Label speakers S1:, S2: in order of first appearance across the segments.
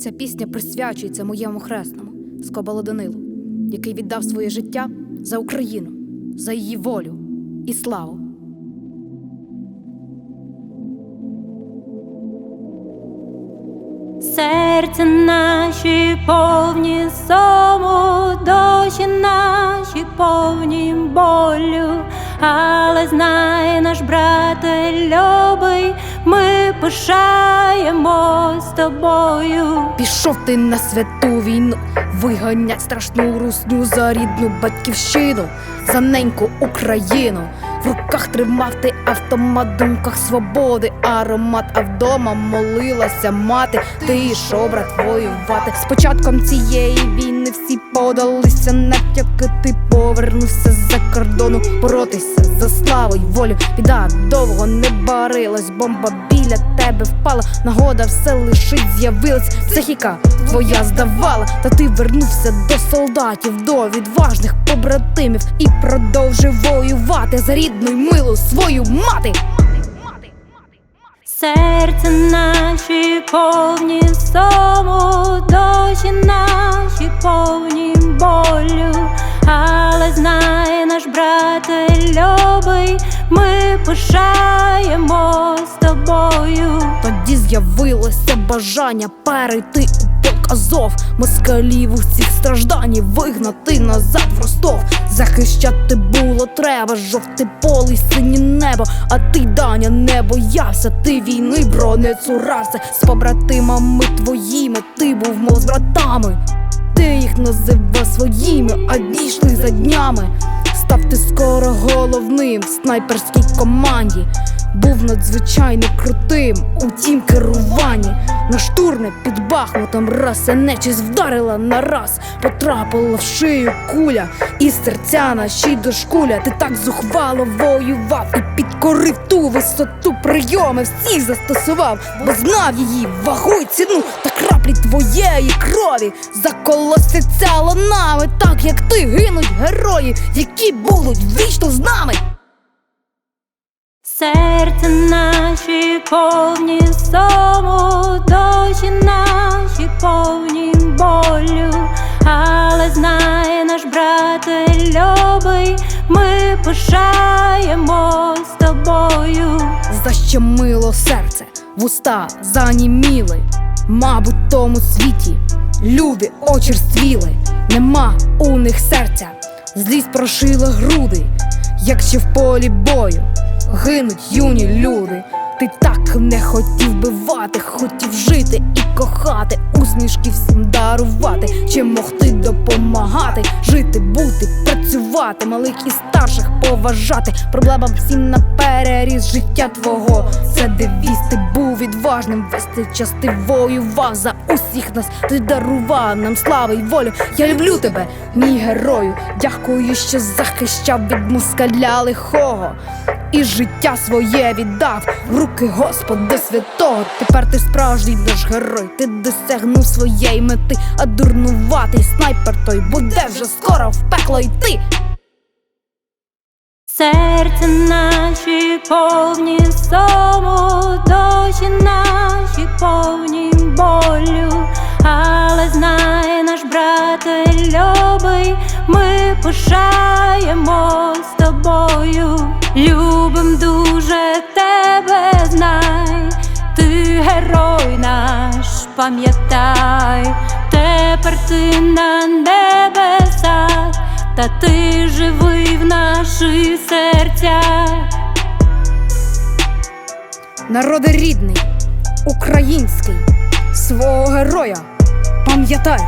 S1: Ця пісня присвячується моєму хресному Скобало Данилу, який віддав своє життя за Україну, за її волю і славу.
S2: Серця наші повні сому, душі наші повні болю, але знає наш брате любий, ми пишаємось тобою.
S1: Пішов ти на святу війну, виганять страшну русню за рідну батьківщину, за неньку Україну. В руках тримав ти автомат, думках свободи, аромат, а вдома молилася мати. Ти йшов, брат, воювати. З початком цієї війни всі подалися натяки. Ти повернувся з-за кордону боротися за славу й волю. Біда довго не барилась, бомба біля тебе впала. Нагода все лишить, з'явилась психіка твоя здавала. Та ти вернувся до солдатів, до відважних побратимів і продовжив воювати за рідну й милу свою мати.
S2: Серця наші повні сому, душі наші повні пишаємось тобою.
S1: Тоді з'явилося бажання перейти у полк Азов, москалів усіх страждань вигнати назад в Ростов. Захищати було треба, жовте поле й синє небо. А ти, Даня, не боявся, ти війни, бро, не цурався. З побратимами твоїми ти був мов з братами. Ти їх називав своїми, а дійшли за днями. Став ти скоро головним в снайперській команді. Був надзвичайно крутим у тім керуванні. На штурми під Бахмутом раз нечість вдарила на раз, потрапила в шию куля, і серця наші дошкуля. Ти так зухвало воював і підкорив ту висоту прийоми всіх застосував, бо знав її вагу й ціну та краплі твоєї крові заколосяться ланами, так як ти гинуть герої, які будуть вічно з нами.
S2: Серця наші повні сому, душі наші повні болю, але знає наш брате любий, ми пишаємось тобою.
S1: Защемило серце, вуста заніміли, мабуть, в тому світі люди очерствіли, нема у них серця, злість прошила груди, як ще в полі бою гинуть юні люди. Ти так не хотів бивати, хотів жити і кохати, усмішки всім дарувати, чим мог ти допомагати, жити, бути, працювати, малих і старших поважати. Проблема всім на переріз життя твого. Це девіз, ти був відважним, весь цей час ти воював за усіх нас. Ти дарував нам славу й волю. Я люблю тебе, мій герою. Дякую, що захищав від москаля лихого. І життя своє віддав руки Господа святого. Тепер ти справжній наш герой. Ти досягнув своєї мети, а дурнуватий снайпер той буде вже скоро в пекло йти.
S2: Серця наші повні сому, душі наші повні болю, але знає наш брате любий, ми пишаємось тобою. Любим дуже тебе знай, ти герой наш, пам'ятай, тепер ти на небесах, та ти живий в наших серцях.
S1: Народи рідний, український, свого героя пам'ятай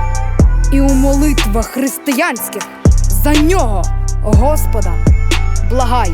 S1: і у молитвах християнських за нього, Господа, благай.